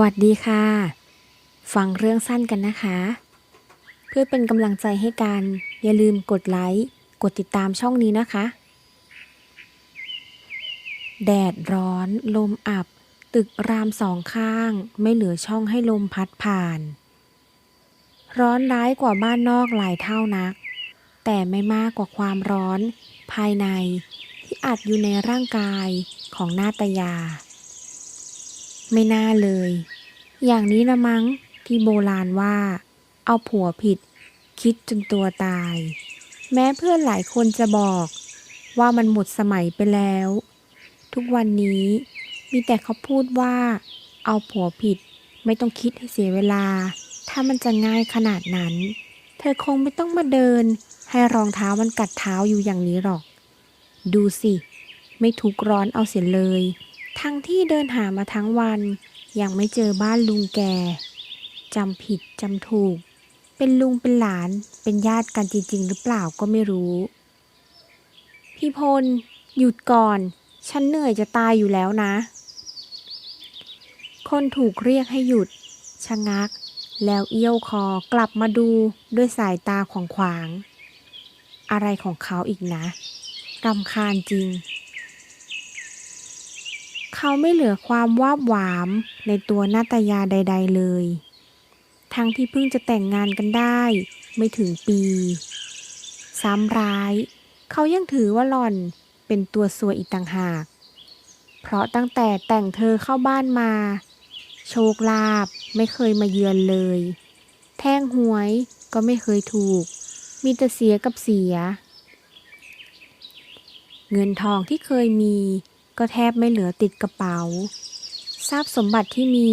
วัสดีค่ะ ฟังเรื่องสั้นกันนะคะ เพื่อเป็นกำลังใจให้กัน อย่าลืมกดไลค์ กดติดตามช่องนี้นะคะ แดดร้อน ลมอับ ตึกรามสองข้าง ไม่เหลือช่องให้ลมพัดผ่าน ร้อนร้ายกว่าบ้านนอกหลายเท่านัก แต่ไม่มากกว่าความร้อน ภายในที่อัดอยู่ในร่างกายของนาตยา ไม่น่าเลย อย่างนี้ละมั้งที่โบราณว่า เอาผัวผิด คิดจนตัวตาย แม้เพื่อนหลายคนจะบอก ว่ามันหมดสมัยไปแล้ว ทุกวันนี้มีแต่เขาพูดว่า เอาผัวผิดไม่ต้องคิดให้เสียเวลา ถ้ามันจะง่ายขนาดนั้น เธอคงไม่ต้องมาเดิน ให้รองเท้ามันกัดเท้าอยู่อย่างนี้หรอก ดูสิ ไม่ทุกร้อนเอาเสียเลย ทั้งที่เดินหามาทั้งวัน ยังไม่เจอบ้านลุงแกจำผิดจำถูก เป็นลุงเป็นหลานเป็นญาติกันจริง ๆ หรือเปล่าก็ไม่รู้ พี่พล หยุดก่อน ฉันเหนื่อยจะตายอยู่แล้วนะ คนถูกเรียกให้หยุด ชะงัก แล้วเอี้ยวคอกลับมาดูด้วยสายตาของขวางๆอะไรของเขาอีกนะรำคาญจริง เขาไม่เหลือความวาบหวามในตัวนาตยาใด ๆเลย ทั้งที่เพิ่งจะแต่งงานกันได้ไม่ถึงปี ซ้ำร้าย เขายังถือว่าหล่อนเป็นตัวสวยอีกต่างหาก เพราะตั้งแต่แต่งเธอเข้าบ้านมา โชคลาภไม่เคยมาเยือนเลย แท่งหวยก็ไม่เคยถูก มีแต่เสียกับเสีย เงินทองที่เคยมี ก็แทบไม่เหลือติดกระเป๋า ทรัพย์สมบัติที่มี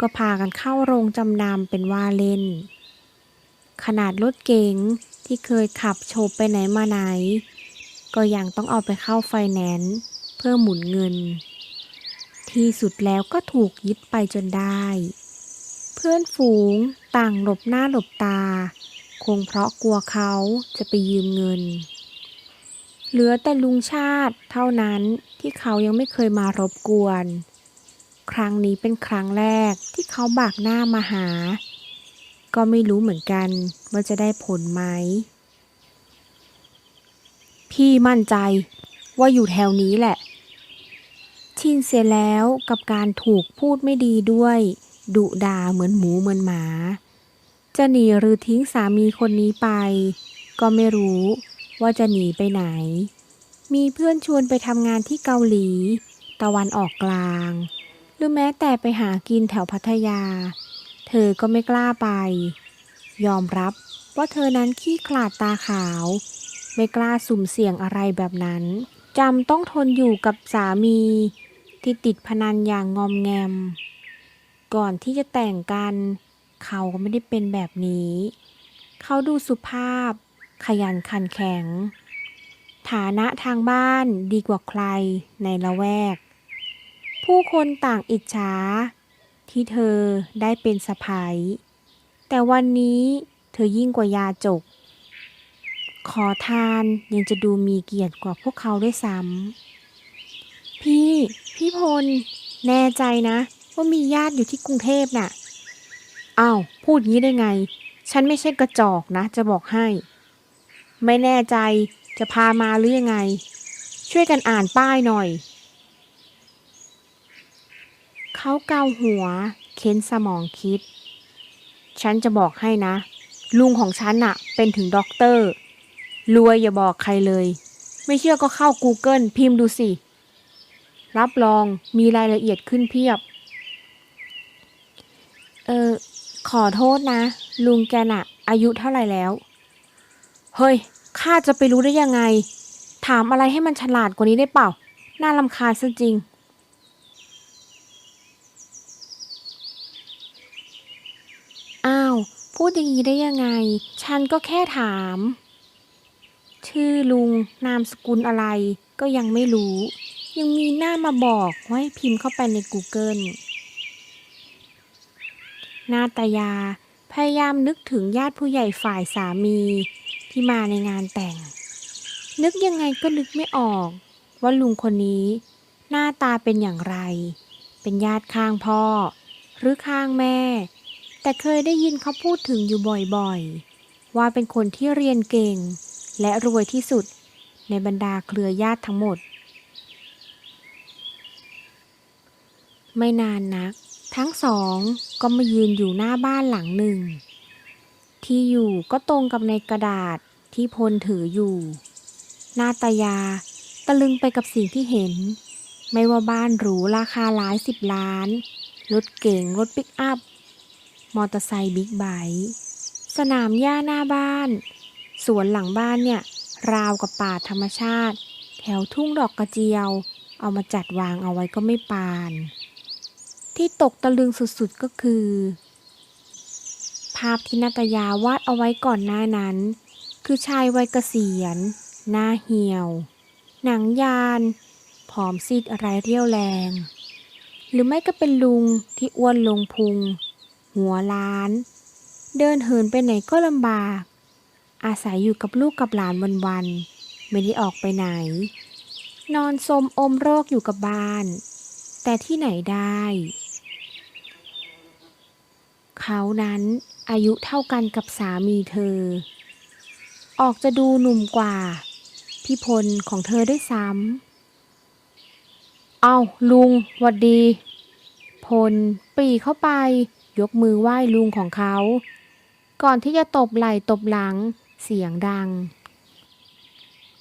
ก็พากันเข้าโรงจำนำเป็นว่าเล่น ขนาดรถเก๋งที่เคยขับโชบไปไหนมาไหน ก็ยังต้องเอาไปเข้าไฟแนนซ์เพื่อหมุนเงิน ที่สุดแล้วก็ถูกยึดไปจนได้ เพื่อนฝูงต่างหลบหน้าหลบตา คงเพราะกลัวเขาจะไปยืมเงิน เหลือแต่ลุงชาติเท่านั้น ที่เขายังไม่เคยมารบกวน ครั้งนี้เป็นครั้งแรกที่เขาบากหน้ามาหา ก็ไม่รู้เหมือนกันว่าจะได้ผลไหม พี่มั่นใจว่าอยู่แถวนี้แหละ ชินเสียแล้วกับการถูกพูดไม่ดีด้วยดุด่าเหมือนหมูเหมือนหมา จะหนีหรือทิ้งสามีคนนี้ไป ก็ไม่รู้ว่าจะหนีไปไหน มีเพื่อนชวนไปทำงานที่เกาหลี ตะวันออกกลาง หรือแม้แต่ไปหากินแถวพัทยา เธอก็ไม่กล้าไป ยอมรับว่าเธอนั้นขี้ขลาดตาขาว ไม่กล้าสุ่มเสี่ยงอะไรแบบนั้นจำต้องทนอยู่กับสามี ที่ติดพนันอย่างงอมแงม ก่อนที่จะแต่งกัน เขาก็ไม่ได้เป็นแบบนี้ เขาดูสุภาพ ขยันขันแข็ง ฐานะทางบ้านดีกว่าใครในละแวก ผู้คนต่างอิจฉา ที่เธอได้เป็นสะพ้ยแต่วันนี้เธอยิ่งกว่ายาจก ขอทานยังจะดูมีเกียรติกว่าพวกเขาด้วยซ้ำพี่ พี่พล แน่ใจนะ ว่ามีญาติอยู่ที่กรุงเทพน่ะอ้าวพูดงี้ได้ไง ฉันไม่ใช่กระจอกนะ จะบอกให้ ไม่แน่ใจ จะพามาหรือยังไง ช่วยกันอ่านป้ายหน่อย เขาเกาหัว เค้นสมองคิด ฉันจะบอกให้นะ ลุงของฉันน่ะ เป็นถึงด็อกเตอร์ รวยอย่าบอกใครเลย ไม่เชื่อก็เข้า Google พิมพ์ดูสิ รับรองมีรายละเอียดขึ้นเพียบ เออ ขอโทษนะ ลุงแกน่ะ อายุเท่าไหร่แล้ว เฮ้ย ข้าจะไปรู้ได้ยังไง ถามอะไรให้มันฉลาดกว่านี้ได้เปล่า น่ารำคาญซะจริง อ้าว พูดอย่างนี้ได้ยังไง ฉันก็แค่ถาม ชื่อลุง นามสกุลอะไร ก็ยังไม่รู้ ยังมีหน้ามาบอกว่าให้พิมพ์เข้าไปใน Google นาตยา พยายามนึกถึงญาติผู้ใหญ่ฝ่ายสามี ที่มาในงานแต่ง นึกยังไงก็นึกไม่ออก ว่าลุงคนนี้หน้าตาเป็นอย่างไร เป็นญาติข้างพ่อ หรือข้างแม่ แต่เคยได้ยินเขาพูดถึงอยู่บ่อยๆ ว่าเป็นคนที่เรียนเก่ง และรวยที่สุดในบรรดาเครือญาติทั้งหมด ไม่นานนัก ทั้งสองก็มายืนอยู่หน้าบ้านหลังหนึ่ง ที่อยู่ก็ตรงกับในกระดาษที่พลถืออยู่ นาตายา ตะลึงไปกับสิ่งที่เห็น ไม่ว่าบ้านหรูราคาหลายสิบล้าน รถเก๋งรถปิกอัพ มอเตอร์ไซค์บิ๊กไบค์สนามหญ้าหน้าบ้าน สวนหลังบ้านเนี่ย ราวกับป่าธรรมชาติ แถวทุ่งดอกกระเจียว เอามาจัดวางเอาไว้ก็ไม่ปาน ที่ตกตะลึงสุดๆก็คือาพที่นาตยาวาดเอาไว้ก่อนหน้านั้น คือชายวัยเกษียณ หน้าเหี่ยว หนังยานผอมซีดอะไรเรี่ยวแรง หรือไม่ก็เป็นลุงที่อ้วนลงพุง หัวล้าน เดินเหินไปไหนก็ลำบาก อาศัยอยู่กับลูกกับหลานวันๆไม่ได้ออกไปไหน นอนสมอมโรคอยู่กับบ้าน แต่ที่ไหนได้ เขานั้นอายุเท่ากันกับสามีเธอ ออกจะดูหนุ่มกว่า พี่พลของเธอได้วยซ้ำ เอาลุงวัดดี พลปรีเข้าไป ยกมือไหว้ลุงของเขา ก่อนที่จะตบไหล่ตบหลังเสียงดัง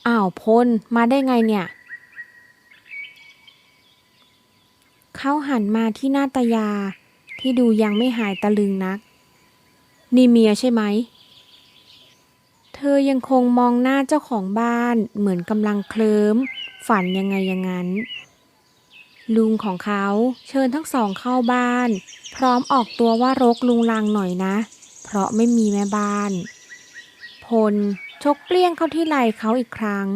อ้าวพลมาได้ไงเนี่ย เขาหันมาที่หน้าตายา ที่ดูยังไม่หายตะลึงนัก นี่เมียใช่ไหม เธอยังคงมองหน้าเจ้าของบ้านเหมือนกำลังเคลิ้ม ฝันยังไงอย่างนั้น ลุงของเขาเชิญทั้งสองเข้าบ้าน พร้อมออกตัวว่ารกลุงลังหน่อยนะ เพราะไม่มีแม่บ้าน พลชกเปลี้ยงเข้าที่ไหล่เขาอีกครั้ง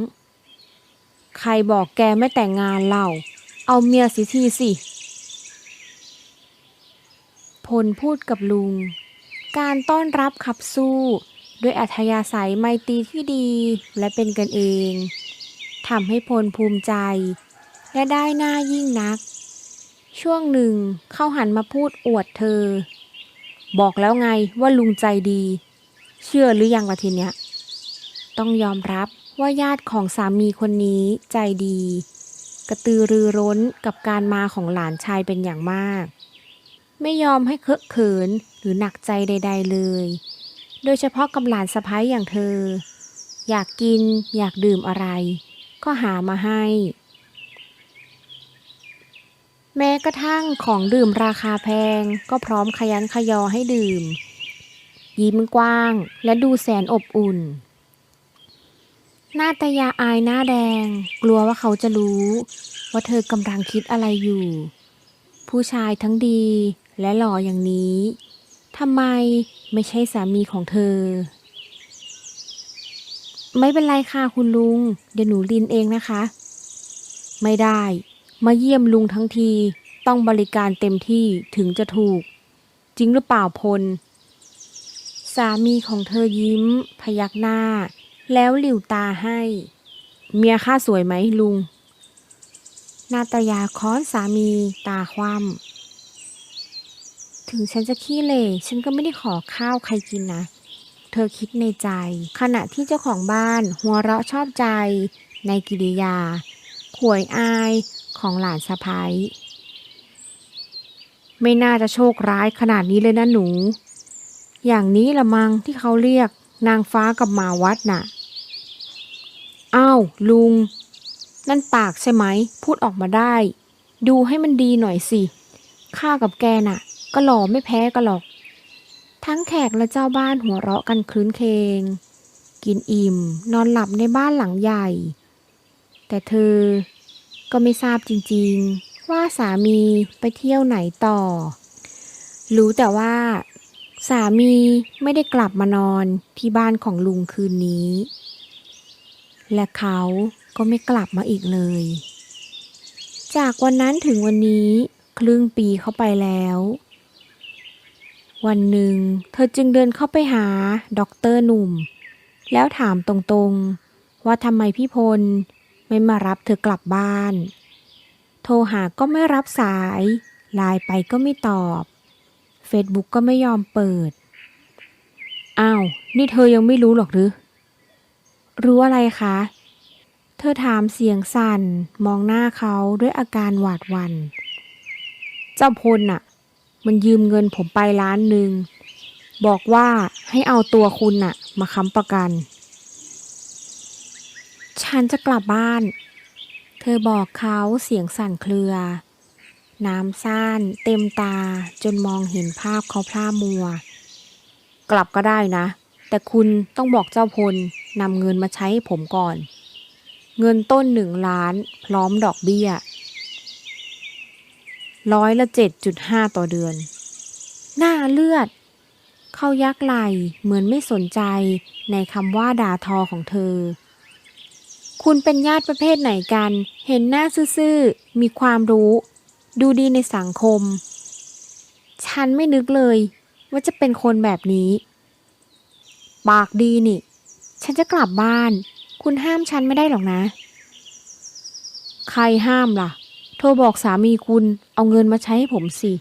ใครบอกแกไม่แต่งงานเล่า เอาเมียสิทีสิ พลพูดกับลุง การต้อนรับขับสู้ ด้วยอัธยาศัยไมตรีที่ดีและเป็นกันเองทำให้พลภูมิใจ และได้หน้ายิ่งนัก ช่วงหนึ่งเขาหันมาพูดอวดเธอ บอกแล้วไงว่าลุงใจดี เชื่อหรือยังละทีเนี้ย ต้องยอมรับว่าญาติของสามีคนนี้ใจดี กระตือรือร้นกับการมาของหลานชายเป็นอย่างมาก ไม่ยอมให้เคอะเขินหรือหนักใจใด ๆเลย โดยเฉพาะกับหลานสะพ้ายอย่างเธอ อยากกินอยากดื่มอะไร ก็หามาให้ แม้กระทั่งของดื่มราคาแพงก็พร้อมขยันขยอให้ดื่ม ยิ้มกว้างและดูแสนอบอุ่นหน้าตายาอายหน้าแดง กลัวว่าเขาจะรู้ ว่าเธอกำลังคิดอะไรอยู่ ผู้ชายทั้งดี และหล่ออย่างนี้ทำไมไม่ใช่สามีของเธอ ไม่เป็นไรค่ะคุณลุง เดี๋ยวหนูลินเองนะคะ ไม่ได้ มาเยี่ยมลุงทั้งทีต้องบริการเต็มที่ถึงจะถูก จริงหรือเปล่าพล สามีของเธอยิ้ม พยักหน้า แล้วหลิวตาให้ เมียข้าสวยไหมลุง นาตยาค้อนสามีตาคว่ำ ถึงฉันจะขี้เหร่ฉันก็ไม่ได้ขอข้าวใครกินนะ เธอคิดในใจ ขณะที่เจ้าของบ้านหัวเราะชอบใจ ในกิริยา ขวยอายของหลานสะพ้ายไม่น่าจะโชคร้ายขนาดนี้เลยนะหนู อย่างนี้ละมังที่เขาเรียกนางฟ้ากับมาวัดน่ะ อ้าว ลุง นั่นปากใช่ไหม พูดออกมาได้ ดูให้มันดีหน่อยสิ ข้ากับแกน่ะ ก็หล่อไม่แพ้กันหรอก ทั้งแขกและเจ้าบ้านหัวเราะกันคลื้นเคง กินอิ่มนอนหลับในบ้านหลังใหญ่ แต่เธอก็ไม่ทราบจริงๆ ว่าสามีไปเที่ยวไหนต่อ รู้แต่ว่า สามีไม่ได้กลับมานอนที่บ้านของลุงคืนนี้ และเขาก็ไม่กลับมาอีกเลย จากวันนั้นถึงวันนี้ครึ่งปีเข้าไปแล้ว วันหนึ่ง เธอจึงเดินเข้าไปหาด็อกเตอร์หนุ่ม แล้วถามตรงๆ ว่าทำไมพี่พล ไม่มารับเธอกลับบ้าน โทรหาก็ไม่รับสายไลน์ไปก็ไม่ตอบ เฟซบุ๊กก็ไม่ยอมเปิด อ้าว นี่เธอยังไม่รู้หรอกหรือ รู้อะไรคะ เธอถามเสียงสั่นมองหน้าเขาด้วยอาการหวาดวัน่นเจ้าพลน่ะ มันยืมเงินผมไปล้านหนึ่ง บอกว่าให้เอาตัวคุณน่ะ มาค้ำประกัน ฉันจะกลับบ้าน เธอบอกเขาเสียงสั่นเครือ น้ำซ่านเต็มตาจนมองเห็นภาพเขาพร่ามัว กลับก็ได้นะ แต่คุณต้องบอกเจ้าพลนำเงินมาใช้ให้ผมก่อน เงินต้นหนึ่งล้านพร้อมดอกเบี้ย ร้อยละเจ็ดจุดห้าต่อเดือน หน้าเลือด เขายักไหลเหมือนไม่สนใจในคำว่าด่าทอของเธอ คุณเป็นญาติประเภทไหนกัน เห็นหน้าซื่อๆ มีความรู้ ดูดีในสังคม ฉันไม่นึกเลยว่าจะเป็นคนแบบนี้ ปากดีนี่ ฉันจะกลับบ้าน คุณห้ามฉันไม่ได้หรอกนะ ใครห้ามล่ะ รบอกสามีคุณเอาเงินมาใช้ให้ผมสิ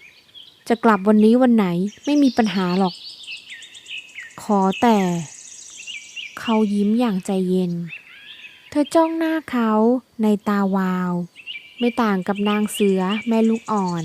จะกลับวันนี้วันไหนไม่มีปัญหาหรอก ขอแต่ เขายิ้มอย่างใจเย็น เธอจ้องหน้าเขาในตาวาว ไม่ต่างกับนางเสือแม่ลูกอ่อน